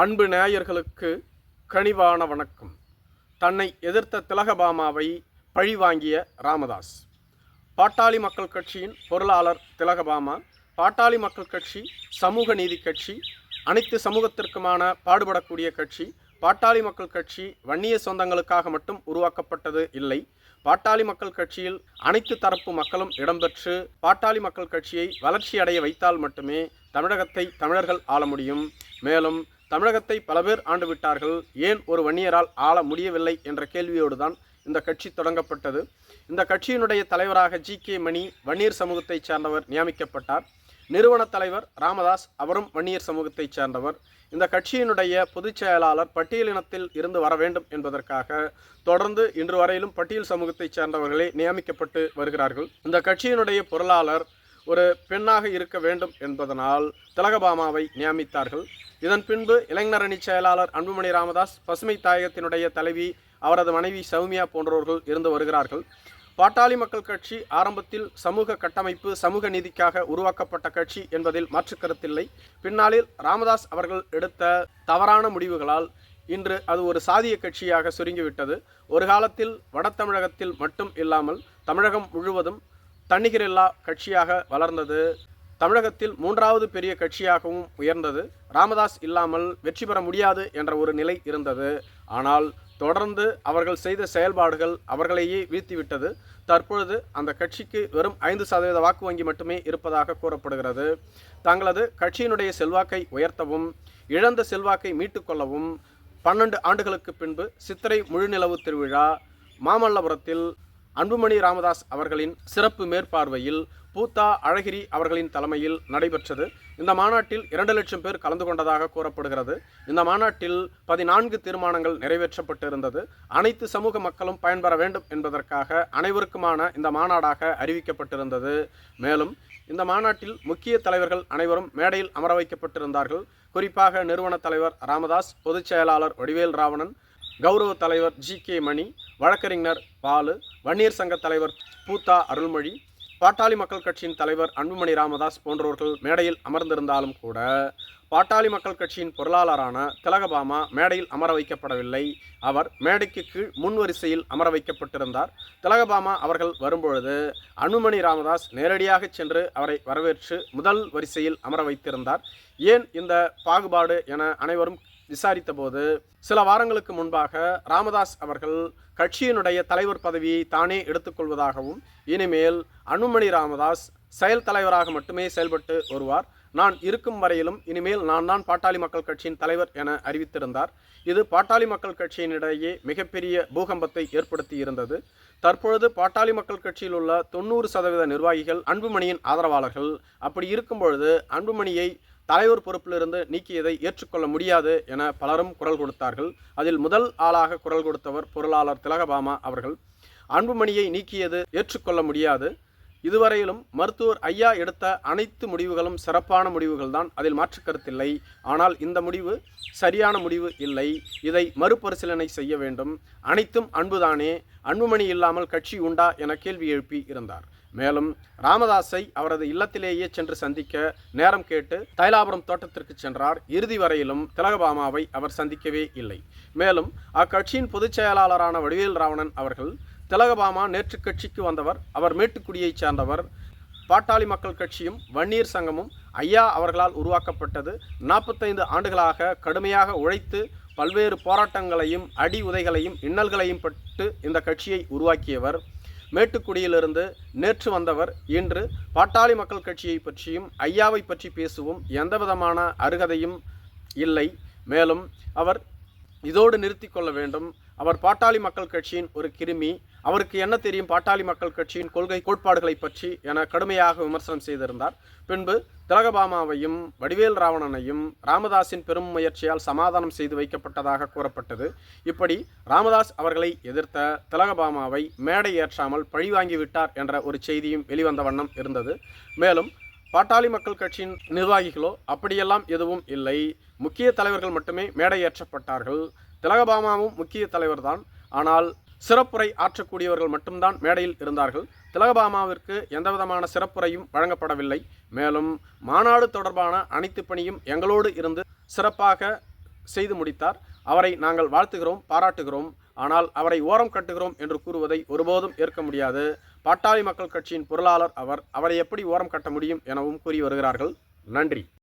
அன்பு நேயர்களுக்கு கனிவான வணக்கம். தன்னை எதிர்த்த திலகபாமாவை பழிவாங்கிய ராமதாஸ். பாட்டாளி மக்கள் கட்சியின் பொருளாளர் திலகபாமா பாட்டாளி மக்கள் கட்சி சமூக நீதி கட்சி அனைத்து சமூகத்திற்குமான பாடுபடக்கூடிய கட்சி பாட்டாளி மக்கள் கட்சி வன்னிய சொந்தங்களுக்காக மட்டும் உருவாக்கப்பட்டது இல்லை. பாட்டாளி மக்கள் கட்சியில் அனைத்து தரப்பு மக்களும் இடம்பெற்று பாட்டாளி மக்கள் கட்சியை வளர்ச்சியடைய வைத்தால் மட்டுமே தமிழகத்தை தமிழர்கள் ஆள முடியும். மேலும் தமிழகத்தை பல பேர் ஆண்டு விட்டார்கள். ஏன் ஒரு வன்னியரால் ஆள முடியவில்லை என்ற கேள்வியோடு தான் இந்த கட்சி தொடங்கப்பட்டது. இந்த கட்சியினுடைய தலைவராக ஜி கே மணி வன்னியர் சமூகத்தைச் சேர்ந்தவர் நியமிக்கப்பட்டார். நிறுவன தலைவர் ராமதாஸ் அவரும் வன்னியர் சமூகத்தைச் சேர்ந்தவர். இந்த கட்சியினுடைய பொதுச் செயலாளர் பட்டியலினத்தில் இருந்து வர வேண்டும் என்பதற்காக தொடர்ந்து இன்று வரையிலும் பட்டியல் சமூகத்தைச் சேர்ந்தவர்களே நியமிக்கப்பட்டு வருகிறார்கள். இந்த கட்சியினுடைய பொருளாளர் ஒரு பெண்ணாக இருக்க வேண்டும் என்பதனால் திலகபாமாவை நியமித்தார்கள். இதன் பின்பு இளைஞரணி செயலாளர் அன்புமணி ராமதாஸ் பசுமை தாயகத்தினுடைய தலைவி அவரது மனைவி சௌமியா போன்றவர்கள் இருந்து வருகிறார்கள். பாட்டாளி மக்கள் கட்சி ஆரம்பத்தில் சமூக கட்டமைப்பு சமூக நீதிக்காக உருவாக்கப்பட்ட கட்சி என்பதில் மாற்று கருத்தில்லை. பின்னாளில் ராமதாஸ் அவர்கள் எடுத்த தவறான முடிவுகளால் இன்று அது ஒரு சாதிய கட்சியாக சுருங்கிவிட்டது. ஒரு காலத்தில் வட தமிழகத்தில் மட்டும் இல்லாமல் தமிழகம் முழுவதும் தன்னிகரில்லா கட்சியாக வளர்ந்தது. தமிழகத்தில் மூன்றாவது பெரிய கட்சியாகவும் உயர்ந்தது. ராமதாஸ் இல்லாமல் வெற்றி பெற முடியாது என்ற ஒரு நிலை இருந்தது. ஆனால் தொடர்ந்து அவர்கள் செய்த செயல்பாடுகள் அவர்களையே வீழ்த்திவிட்டது. தற்பொழுது அந்த கட்சிக்கு வெறும் ஐந்து சதவீத வாக்கு வங்கி மட்டுமே இருப்பதாக கூறப்படுகிறது. தங்களது கட்சியினுடைய செல்வாக்கை உயர்த்தவும் இழந்த செல்வாக்கை மீட்டுக்கொள்ளவும் பன்னெண்டு ஆண்டுகளுக்கு பின்பு சித்திரை முழுநிலவு திருவிழா மாமல்லபுரத்தில் அன்புமணி ராமதாஸ் அவர்களின் சிறப்பு மேற்பார்வையில் பூத்தா அழகிரி அவர்களின் தலைமையில் நடைபெற்றது. இந்த மாநாட்டில் இரண்டு லட்சம் பேர் கலந்து கொண்டதாக கூறப்படுகிறது. இந்த மாநாட்டில் பதினான்கு தீர்மானங்கள் நிறைவேற்றப்பட்டிருந்தது. அனைத்து சமூக மக்களும் பயன்பெற வேண்டும் என்பதற்காக அனைவருக்குமான இந்த மாநாடாக அறிவிக்கப்பட்டிருந்தது. மேலும் இந்த மாநாட்டில் முக்கிய தலைவர்கள் அனைவரும் மேடையில் அமர வைக்கப்பட்டிருந்தார்கள். குறிப்பாக நிறுவன தலைவர் ராமதாஸ் பொதுச் செயலாளர் வடிவேல் ராவணன் கௌரவ தலைவர் ஜி கே மணி வழக்கறிஞர் பாலு வன்னியர் சங்க தலைவர் பூத்தா அருள்மொழி பாட்டாளி மக்கள் கட்சியின் தலைவர் அன்புமணி ராமதாஸ் போன்றவர்கள் மேடையில் அமர்ந்திருந்தாலும் கூட பாட்டாளி மக்கள் கட்சியின் பொருளாளரான திலகபாமா மேடையில் அமர வைக்கப்படவில்லை. அவர் மேடைக்கு கீழ் முன் வரிசையில் அமர வைக்கப்பட்டிருந்தார். திலகபாமா அவர்கள் வரும்பொழுது அன்புமணி ராமதாஸ் நேரடியாக சென்று அவரை வரவேற்று முதல் வரிசையில் அமர வைத்திருந்தார். ஏன் இந்த பாகுபாடு என அனைவரும் விசாரித்தபோது சில வாரங்களுக்கு முன்பாக ராமதாஸ் அவர்கள் கட்சியினுடைய தலைவர் பதவியை தானே எடுத்துக்கொள்வதாகவும் இனிமேல் அனுமணி ராமதாஸ் செயல் தலைவராக மட்டுமே செயல்பட்டு வருவார். நான் இருக்கும் வரையிலும் இனிமேல் நான் தான் பாட்டாளி மக்கள் கட்சியின் தலைவர் என அறிவித்திருந்தார். இது பாட்டாளி மக்கள் கட்சியினிடையே மிகப்பெரிய பூகம்பத்தை ஏற்படுத்தி இருந்தது தற்பொழுது பாட்டாளி மக்கள் கட்சியில் உள்ள தொண்ணூறு சதவீத நிர்வாகிகள் அன்புமணியின் ஆதரவாளர்கள். அப்படி இருக்கும் பொழுது அன்புமணியை தலைவர் பொறுப்பிலிருந்து நீக்கியதை ஏற்றுக்கொள்ள முடியாது என பலரும் குரல் கொடுத்தார்கள். அதில் முதல் ஆளாக குரல் கொடுத்தவர் பொருளாளர் திலகபாமா அவர்கள். அன்புமணியை நீக்கியது ஏற்றுக்கொள்ள முடியாது. இதுவரையிலும் மருத்துவர் ஐயா எடுத்த அனைத்து முடிவுகளும் சிறப்பான முடிவுகள் தான் அதில் மாற்று கருத்தில்லை ஆனால் இந்த முடிவு சரியான முடிவு இல்லை. இதை மறுபரிசீலனை செய்ய வேண்டும். அனைத்தும் அன்புதானே. அன்புமணி இல்லாமல் கட்சி உண்டா என கேள்வி எழுப்பி இருந்தார். மேலும் ராமதாஸை அவரது இல்லத்திலேயே சென்று சந்திக்க நேரம் கேட்டு தைலாபுரம் தோட்டத்திற்கு சென்றார். இறுதி வரையிலும் திலகபாமாவை அவர் சந்திக்கவே இல்லை. மேலும் அக்கட்சியின் பொதுச் செயலாளரான வடிவேல் ராவணன் அவர்கள் திலகபாமா நேற்று கட்சிக்கு வந்தவர் அவர் மேட்டுக்குடியைச் சேர்ந்தவர் பாட்டாளி மக்கள் கட்சியும் வன்னியர் சங்கமும் ஐயா அவர்களால் உருவாக்கப்பட்டது. நாற்பத்தைந்து ஆண்டுகளாக கடுமையாக உழைத்து பல்வேறு போராட்டங்களையும் அடி உதைகளையும் இன்னல்களையும் பட்டு இந்த கட்சியை உருவாக்கியவர். மேட்டுக்குடியிலிருந்து நேற்று வந்தவர் இன்று பாட்டாளி மக்கள் கட்சியை பற்றியும் ஐயாவை பற்றி பேசுவோம். எந்தவிதமான அருகதையும் இல்லை. மேலும் அவர் இதோடு நிறுத்தி கொள்ள வேண்டும். அவர் பாட்டாளி மக்கள் கட்சியின் ஒரு கிருமி. அவருக்கு என்ன தெரியும்? பாட்டாளி மக்கள் கட்சியின் கொள்கை கோட்பாடுகளை பற்றி என கடுமையாக விமர்சனம் செய்திருந்தார். பின்பு திலகபாமாவையும் வடிவேல் ராவணனையும் ராமதாஸின் பெரும் முயற்சியால் சமாதானம் செய்து வைக்கப்பட்டதாக கூறப்பட்டது. இப்படி ராமதாஸ் அவர்களை எதிர்த்த திலகபாமாவை மேடை ஏற்றாமல் பழிவாங்கிவிட்டார் என்ற ஒரு செய்தியும் வெளிவந்த வண்ணம் இருந்தது. மேலும் பாட்டாளி மக்கள் கட்சியின் நிர்வாகிகளோ அப்படியெல்லாம் எதுவும் இல்லை. முக்கிய தலைவர்கள் மட்டுமே மேடை ஏற்றப்பட்டார்கள். திலகபாமாவும் முக்கிய தலைவர் தான் ஆனால் சிறப்புரை ஆற்றக்கூடியவர்கள் மட்டும்தான் மேடையில் இருந்தார்கள். திலகபாமாவிற்கு எந்தவிதமான சிறப்புரையும் வழங்கப்படவில்லை. மேலும் மாநாடு தொடர்பான அனைத்து பணியும் எங்களோடு இருந்து சிறப்பாக செய்து முடித்தார். அவரை நாங்கள் வாழ்த்துகிறோம் பாராட்டுகிறோம். ஆனால் அவரை ஓரம் கட்டுகிறோம் என்று கூறுவதை ஒருபோதும் ஏற்க முடியாது. பாட்டாளி மக்கள் கட்சியின் பொருளாளர் அவர். அவரை எப்படி ஓரம் கட்ட முடியும் எனவும் கூறி வருகிறார்கள். நன்றி.